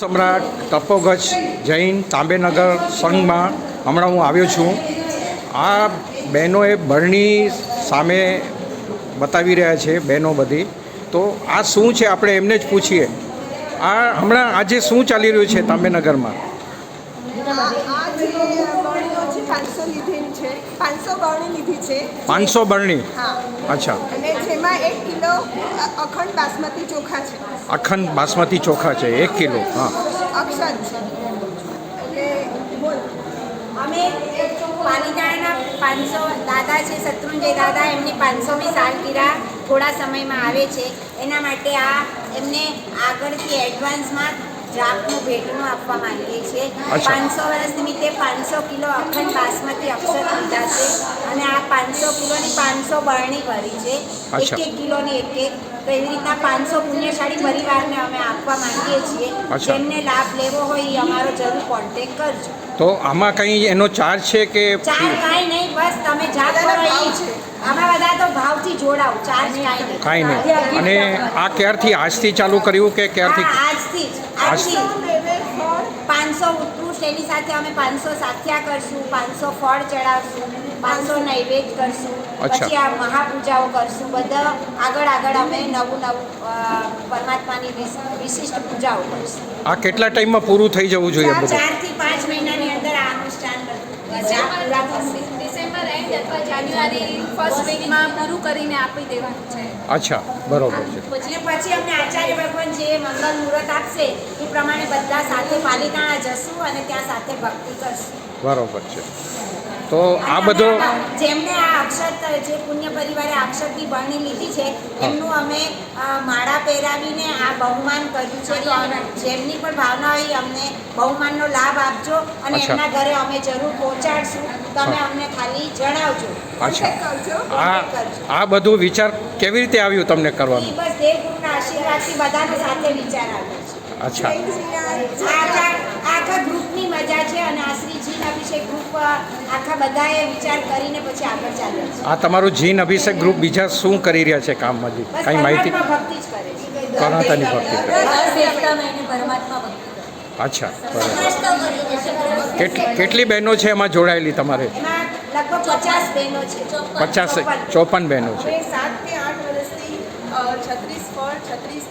સમ્રાટ તપોગજ જૈન તાંબેનગર સંઘમાં હમણાં હું આવ્યો છું. આ બહેનોએ ભરણી સામે બતાવી રહ્યા છે બહેનો બધી. તો આ શું છે? આપણે એમને જ પૂછીએ. આ હમણાં આજે શું ચાલી રહ્યું છે તાંબેનગરમાં? પાંચસો બરણી લીધી છે. પાંચસો બરણી અચ્છા. જેમાં એક કિલો અખંડ બાસમતી ચોખા છે. અખંડ બાસમતી ચોખા છે એક કિલો હા. અક્ષર છે. એટલે બોલ. અમે પાલીતાણાના પાંચસો દાદા છે શત્રુંજય દાદા એમની પાંચસોમી સાલગીરા થોડા સમયમાં આવે છે. એના માટે આ એમને આગળથી એડવાન્સમાં ડ્રાફ્ટનું ભેટનું આપવા માંગીએ છીએ. પાંચસો વર્ષ નિમિત્તે પાંચસો કિલો અખંડ બાસમતી અક્ષર લીધા છે અને આ પાંચસો કિલોની પાંચસો બરણી ભરી છે. એક એક કિલોની એક એક. તો એવી રીતના પાંચસો પુણ્યશાળી પરિવારને અમે આપવા માંગીએ છીએ. જેમને લાભ લેવો હોય એ અમારો જરૂર કોન્ટેક કરજો. તો આમાં કંઈ એનો ચાર્જ છે કે ચાર કાંઈ નહીં બસ તમે જાગ કરો એ છે. બધા ભાવથી જોડાવ ચાર્જ કાંઈ નહીં. અને આ ક્યારથી આજથી ચાલુ કર્યું કે ક્યારથી? આજથી જ આજથી. આજથી? પાંચસો ઉત્કૃષ્ટ એની સાથે અમે પાંચસો સાથિયા કરશું પાંચસો ફળ ચડાવશું પાંચસો નૈવેદ્ય કરશું પછી આ મહાપૂજાઓ કરશું બધા આગળ આગળ અમે નવું નવું પરમાત્માની વિશિષ્ટ પૂજાઓ કરશું. આ કેટલા ટાઈમમાં પૂરું થઈ જવું જોઈએ ચારથી પાંચ મહિનાની અંદર આ અનુષ્ઠાન પૂરા થશે. જાન્યુઆરી ફર્સ્ટ વીકમાં પૂરું કરીને આપી દેવાનું છે. અચ્છા બરોબર છે. પછી પછી અમને આચાર્ય ભગવાન જે મંગલ મુહૂર્ત આપશે એ પ્રમાણે બધા સાથે પાલિતાણા જશું અને ત્યાં સાથે ભક્તિ કરશું. બરોબર છે. તો આ બધો જેમને આ અક્ષત જે પુણ્ય પરિવારે અક્ષરથી ભણી લીધી છે એમનું અમે માળા પહેરાવીને આ બહુમાન કર્યું છે. તો જેમની પણ ભાવના હોય અમને બહુમાનનો લાભ આપજો અને એમના ઘરે અમે જરૂર પહોંચાડશું. તમે અમને ખાલી જણાવજો. અચ્છા. આ બધું વિચાર કેવી રીતે આવ્યું તમને કરવાનું? બસ દેવગુરુના આશીર્વાદથી બધાનો સાથે વિચાર આવ્યો છે. અચ્છા આ આખા આખા ગ્રુપની મજા છે અને આ શ્રી જીન અભિષેક ગ્રુપ અ, આખા બધાએ વિચાર કરીને પછી આગળ ચાલે છે. આ તમારું જીન અભિષેક ગ્રુપ બીજા શું કરી રહ્યા છે કામમાં બસ કાંઈ માહિતી? ભક્તિ જ કરે છે. કર્ણાતાની ભક્તિ કરે. અચ્છા બરોબર. કેટલી કેટલી બહેનો છે એમાં જોડાયેલી તમારે? લગભગ પચાસ બહેનો છે. પચાસ ચોપન. ચોપન બહેનો છે. સાત કે આઠ વર્ષથી છત્રીસ ફળ છત્રીસ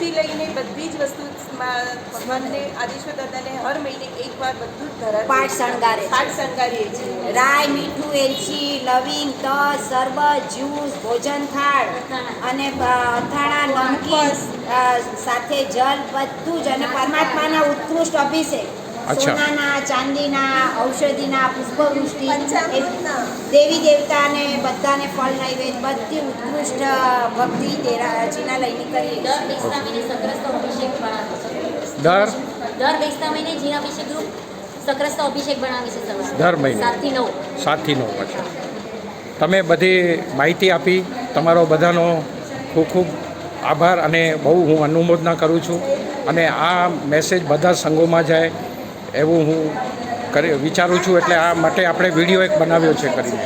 નિવેદ લઈને બધી જ વસ્તુ ભગવાનને આદેશ્વર દાદાને હર મહિને એકવાર બધું જ પાઠ શણગારે. પાઠ શણગારીએ છીએ. રાય મીઠું એલચી લવિંગ તજ શરબત જ્યુસ ભોજન થાળ અને અથાણા નમકીન સાથે જલ બધું જ. અને પરમાત્માના ઉત્કૃષ્ટ અભિષેક. સોનાના ચાંદીના ઔષધિના પુષ્પવૃષ્ટિ દેવી દેવતાને બધાને ફળ નૈવેદ્ય બધી ઉત્કૃષ્ટ ભક્તિ તેરાજીના લઈને કરીએ દર બેસતા મહિને સક્રસ્ત અભિષેક દર? દર બેસતા મહિને જીન અભિષેક ગ્રુપ સક્રસ્ત અભિષેક બનાવે છે દર મહિને. સાતથી નવ. સાતથી નવ અચ્છા. તમે બધી માહિતી આપી તમારો બધાનો ખૂબ ખૂબ આભાર અને બહુ હું અનુમોદના કરું છું. અને આ મેસેજ બધા સંઘોમાં જાય એવું હું કરી વિચારું છું એટલે આ માટે આપણે વીડિયો એક બનાવ્યો છે કરીને.